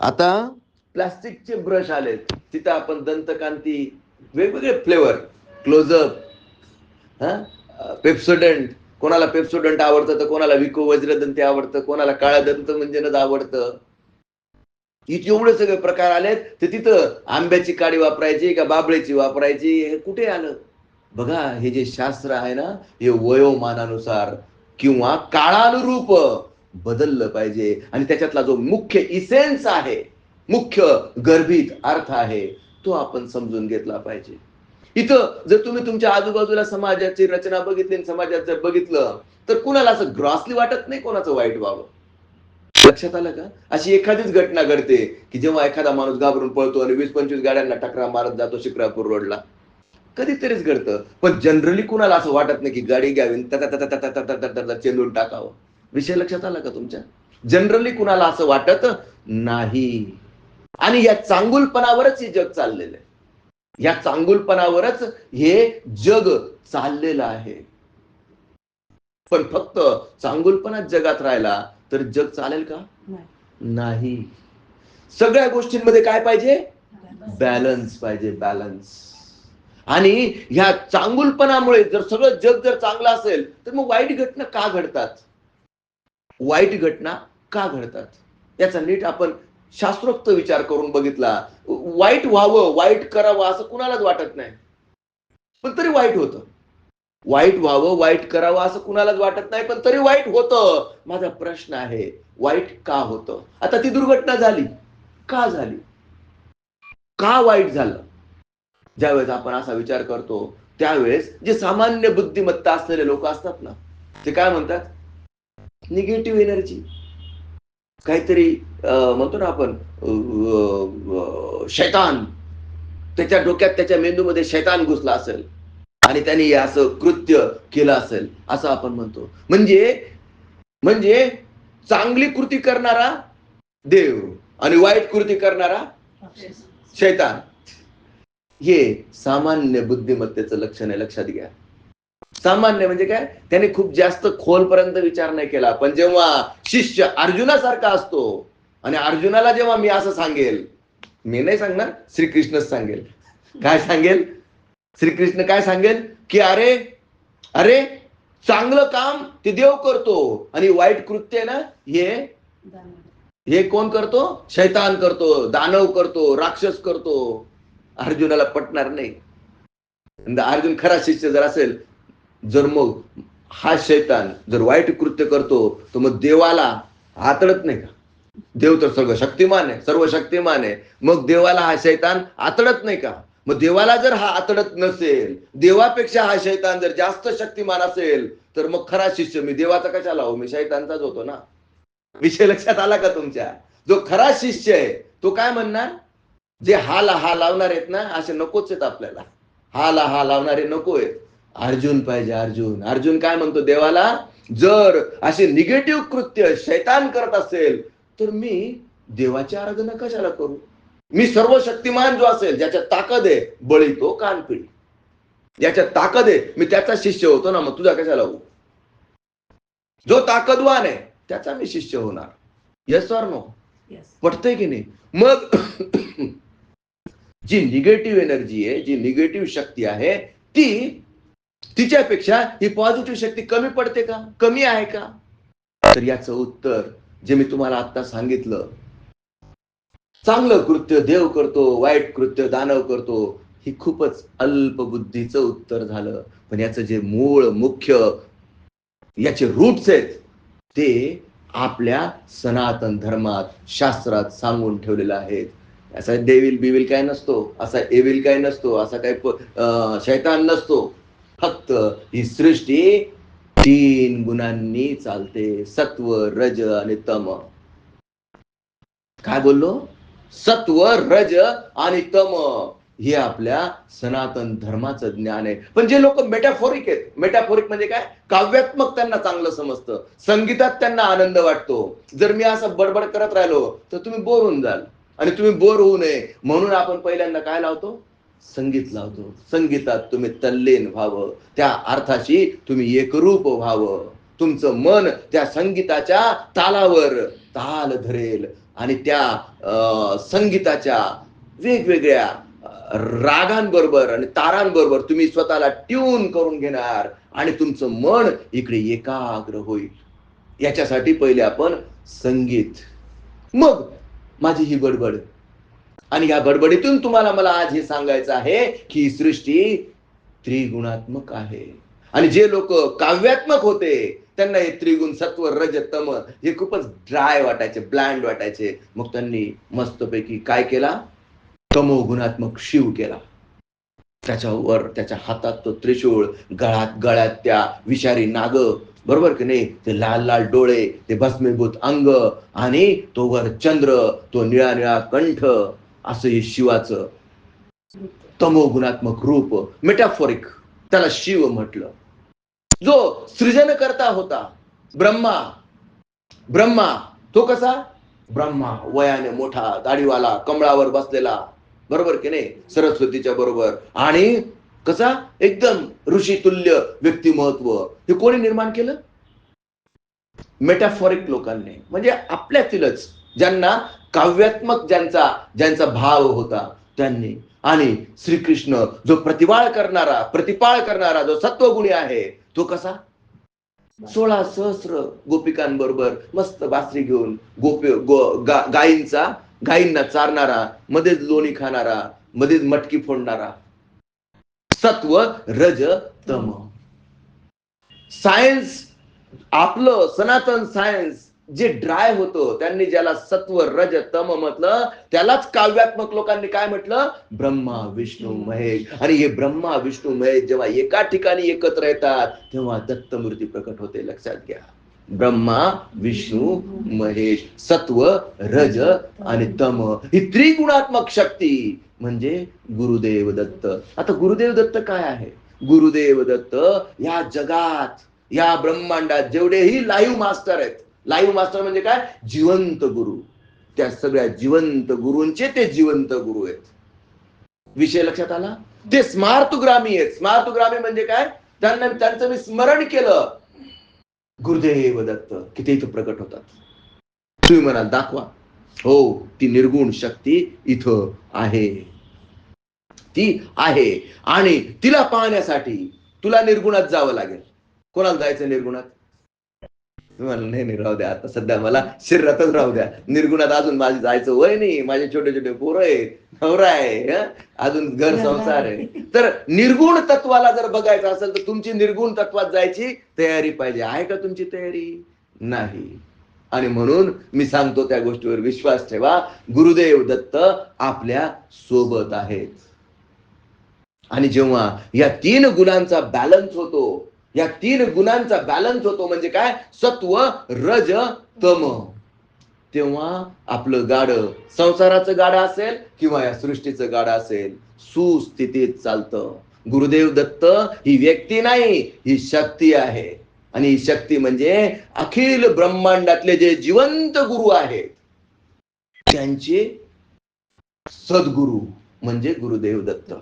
आता प्लास्टिकचे ब्रश आलेत. तिथं आपण दंतकांती वेगवेगळे फ्लेवर क्लोजअप हा? पेप्सोडंट कोणाला पेप्सोडंट आवडतं तर कोणाला विको वज्रदंती आवडतं कोणाला काळा दंत म्हणजे मंजनच आवडतं. इथे एवढे सगळे प्रकार आलेत. तर तिथं आंब्याची काडी वापरायची का बाबळेची वापरायची? हे कुठे आलं? बघा हे जे शास्त्र आहे ना हे वयोमानानुसार किंवा काळानुरूप. बदललं पाहिजे आणि त्याच्यातला जो मुख्य इसेन्स आहे मुख्य गर्भित अर्थ आहे तो आपण समजून घेतला पाहिजे इथं जर तुम्ही तुमच्या आजूबाजूला समाजाची रचना बघितली आणि समाजात जर बघितलं तर कुणाला असं ग्रॉसली वाटत नाही कोणाचं वाईट व्हावं लक्षात आलं का अशी एखादीच घटना घडते की जेव्हा एखादा माणूस घाबरून पळतो आणि वीस पंचवीस गाड्यांना टकरा मारत जातो शिक्रापूर रोडला कधीतरीच घडतं पण जनरली कुणाला असं वाटत नाही की गाडी घ्यावी चेंडून टाकावं विषय लक्षात आला का तुमच्या? जनरली कुणाला असं वाटत नाही. आणि या चांगुलपणावरच हे जग चाललेलं आहे. या चांगुलपणावरच हे जग चाललेलं आहे. पण फक्त चांगुलपणा जगात राहिला तर जग चालेल का? नाही. सगळ्या गोष्टींमध्ये काय पाहिजे? बॅलन्स पाहिजे बॅलन्स आणि ह्या चांगुलपणामुळे जर सगळं जग जर चांगलं असेल तर मग वाईट घटना का घडतात? वाईट घटना का घडतात? याचा नीट आपण शास्त्रोक्त विचार करून बघितला. वाईट व्हावं वाईट करावं असं कुणालाच वाटत नाही. पण तरी वाईट होतं. वाईट व्हावं वाईट करावं असं कुणालाच वाटत नाही पण तरी वाईट होतं. माझा प्रश्न आहे वाईट का होतं? आता ती दुर्घटना झाली. का झाली? का वाईट झालं? ज्यावेळेस आपण असा विचार करतो त्यावेळेस जे सामान्य बुद्धिमत्ता असलेले लोक असतात ना ते काय म्हणतात? Negative energy. काहीतरी अं, म्हणतो ना आपण शैतान. त्याच्या डोक्यात त्याच्या मेंदूमध्ये शैतान घुसला असेल. आणि त्यांनी हे असं कृत्य केलं असेल असं आपण म्हणतो. म्हणजे म्हणजे चांगली कृती करणारा देव आणि वाईट कृती करणारा शैतान. हे सामान्य बुद्धिमत्तेचं लक्षण आहे लक्षात घ्या. सामान्य म्हणजे काय? त्याने खूप जास्त खोलपर्यंत विचार नाही केला. पण जेव्हा शिष्य अर्जुनासारखा असतो आणि अर्जुनाला जेव्हा मी असं सांगेल मी नाही सांगणार श्रीकृष्णच सांगेल. काय सांगेल? श्रीकृष्ण काय सांगेल? की अरे अरे चांगलं काम ते देव करतो आणि वाईट कृत्य आहे ना हे हे कोण करतो? शैतान करतो दानव करतो राक्षस करतो. अर्जुनाला पटणार नाही. अर्जुन खरा शिष्य जर असेल जर मग हा शैतान जर वाईट कृत्य करतो तर मग देवाला आतडत नाही का? देव तर सर्व शक्तिमान आहे सर्व शक्तिमान आहे. मग देवाला हा शैतान आतडत नाही का? मग देवाला जर हा आतडत नसेल देवापेक्षा हा शैतान जर जास्त शक्तिमान असेल तर मग खरा शिष्य मी देवाचा कशाला हो? मी शैतानचाच होतो ना? विषय लक्षात आला का तुमच्या? जो खरा शिष्य आहे तो काय म्हणणार? जे हाला हा लावणार आहेत ना असे नकोच आहेत आपल्याला. हाला हा लावणारे नको आहेत. अर्जुन पाहिजे अर्जुन. अर्जुन काय म्हणतो देवाला जर असे निगेटिव्ह कृत्य शैतान करत असेल तर मी देवाची आराधना कशाला करू? मी सर्व शक्तिमान जो असेल ज्याच्या ताकद आहे बळी तो कानपिडी ज्याच्या ताकद आहे मी त्याचा शिष्य होतो ना मग तुझा कशाला होऊ? जो ताकदवान आहे त्याचा मी शिष्य होणार. यस ऑर नो पटतंय की नाही? मग जी निगेटिव्ह एनर्जी आहे जी निगेटिव्ह शक्ती आहे ती तिच्यापेक्षा ही पॉझिटिव्ह शक्ती कमी पडते का? कमी आहे का? तर याचं उत्तर जे मी तुम्हाला आता सांगितलं. चांगलं कृत्य देव करतो वाईट कृत्य दानव करतो ही खूपच अल्पबुद्धीचं उत्तर झालं. पण याचं जे मूळ मुख्य याचे रूट्स आहेत ते आपल्या सनातन धर्मात शास्त्रात सांगून ठेवलेलं आहेत. असा देविल बिविल काय नसतो असा एविल काय नसतो असा काय शैतान नसतो. फक्त ही सृष्टी तीन गुणांनी चालते सत्व रज आणि तम. काय बोललो? सत्व रज आणि तम. हे आपल्या सनातन धर्माचं ज्ञान आहे. पण जे लोक मेटाफोरिक आहेत. मेटाफोरिक म्हणजे काय? काव्यात्मक त्यांना चांगलं समजतं. संगीतात त्यांना आनंद वाटतो. जर मी असं बडबड करत राहिलो तर तुम्ही बोर होऊन जाल. आणि तुम्ही बोर होऊ नये. म्हणून आपण पहिल्यांदा काय लावतो? संगीत लावतो. संगीतात तुम्ही तल्लीन व्हावं. त्या अर्थाशी तुम्ही एकरूप व्हावं. तुमचं मन त्या संगीताच्या तालावर ताल धरेल आणि त्या अं, संगीताच्या वेगवेगळ्या रागांबरोबर आणि तारांबरोबर तुम्ही स्वतःला ट्यून करून घेणार आणि तुमचं मन इकडे एकाग्र होईल. याच्यासाठी पहिले आपण संगीत. मग माझी ही बडबड. आणि या गडबडीतून तुम्हाला मला आज हे सांगायचं आहे की ही सृष्टी त्रिगुणात्मक आहे. आणि जे लोक काव्यात्मक होते त्यांना हे त्रिगुण सत्व रज तम हे खूपच ड्राय वाटायचे ब्लँड वाटायचे. मग त्यांनी मस्तपैकी काय केला? तमो गुणात्मक शिव केला. त्याच्यावर त्याच्या हातात तो त्रिशूळ गळात गळ्यात त्या विषारी नाग बरोबर की नाही? ते लाल लाल डोळे ते भस्मीभूत अंग आणि तो वर चंद्र तो निळा निळा कंठ असं हे शिवाचं तमोगुणात्मक रूप मेटाफोरिक त्याला शिव म्हटलं. जो सृजनकर्ता होता ब्रह्मा ब्रह्मा तो कसा? ब्रह्मा वयाने मोठा दाढीवाला कमळावर बसलेला बरोबर की नाही? सरस्वतीच्या बरोबर. आणि कसा? एकदम ऋषी तुल्य व्यक्तिमत्व. हे कोणी निर्माण केलं? मेटाफॉरिक लोकांनी. म्हणजे आपल्यातीलच. ज्यांना काव्यात्मक ज्यांचा ज्यांचा भाव होता त्यांनी. आणि श्रीकृष्ण जो प्रतिपाळ करणारा प्रतिपाळ करणारा जो सत्वगुणी आहे तो कसा? सोळा सहस्र गोपिकांबरोबर मस्त बासरी घेऊन गोपी गो गा- गायींचा गायींना चारणारा मध्येच लोणी खाणारा मध्येच मटकी फोडणारा. सत्व रज तम. सायन्स आपलं सनातन सायन्स जे ड्राय होतं त्यांनी ज्याला सत्व रज तम म्हटलं त्यालाच काव्यात्मक लोकांनी काय म्हटलं? ब्रह्मा विष्णू महेश. आणि हे ब्रह्मा विष्णू महेश जेव्हा एका ठिकाणी एकत्र येतात तेव्हा दत्तमूर्ती प्रकट होते. लक्षात घ्या. ब्रह्मा विष्णू महेश सत्व रज आणि तम ही त्रिगुणात्मक शक्ती म्हणजे गुरुदेव दत्त. आता गुरुदेव दत्त काय आहे? गुरुदेव दत्त या जगात या ब्रह्मांडात जेवढेही लाईव्ह मास्टर आहेत लाईव्ह मास्टर म्हणजे काय? जिवंत गुरु. त्या सगळ्या जिवंत गुरूंचे ते जिवंत गुरु आहेत. विषय लक्षात आला? ते स्मार्तुग्रामी आहेत. स्मार्तग्रामी म्हणजे काय? त्यांना त्यांचं मी स्मरण केलं. गुरुदेव दत्त किती इथं प्रकट होतात. तुम्ही म्हणाल दाखवा. हो ती निर्गुण शक्ती इथं आहे. ती आहे. आणि तिला पाहण्यासाठी तुला निर्गुणात जावं लागेल. कोणाला जायचं निर्गुणात? मी म्हणलं नाही नाही राहू द्या. आता सध्या मला शरीरातच राहू द्या. निर्गुणात अजून माझे जायचं वय नाही. माझे छोटे छोटे पोरं आहेत नवरा आहे? अजून घर संसार आहे. तर निर्गुण तत्वाला जर बघायचं असेल तर तुमची निर्गुण तत्वात जायची तयारी पाहिजे. आहे का तुमची तयारी? नाही. आणि म्हणून मी सांगतो त्या गोष्टीवर विश्वास ठेवा. गुरुदेव दत्त आपल्यासोबत आहेत. आणि जेव्हा या तीन गुणांचा बॅलन्स होतो या तीन गुणांचा बॅलन्स होतो म्हणजे काय? सत्व रज तम. तेव्हा आपलं गाड संसाराचं गाडं असेल किंवा या सृष्टीचं गाडं असेल सुस्थितीत चालतं. गुरुदेव दत्त ही व्यक्ती नाही ही शक्ती आहे. आणि ही शक्ती म्हणजे अखिल ब्रह्मांडातले जे जिवंत गुरु आहेत त्यांचे सद्गुरु म्हणजे गुरुदेव दत्त.